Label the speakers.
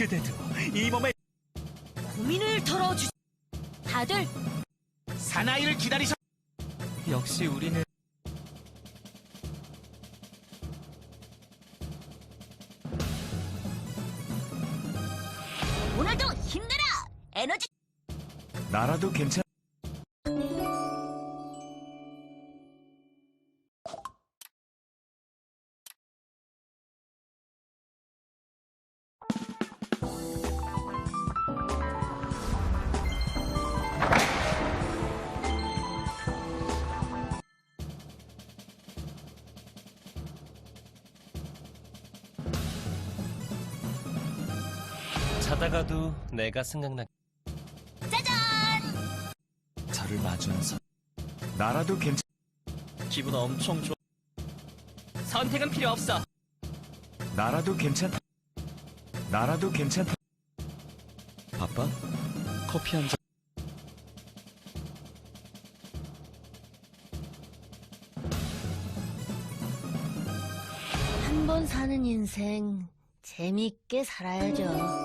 Speaker 1: 그대도 이 몸에
Speaker 2: 고민을 털어주. 다들
Speaker 1: 사나이를 기다리셔. 역시 우리는
Speaker 2: 오늘도 힘내라. 에너지.
Speaker 1: 나라도 괜찮.
Speaker 3: 자다가도 내가 생각나.
Speaker 2: 짜잔.
Speaker 1: 저를 마주한 선. 나라도 괜찮.
Speaker 3: 기분 엄청 좋아. 선택은 필요 없어.
Speaker 1: 나라도 괜찮. 나라도 괜찮.
Speaker 3: 바빠? 커피 한 잔.
Speaker 2: 한 번 사는 인생 재밌게 살아야죠.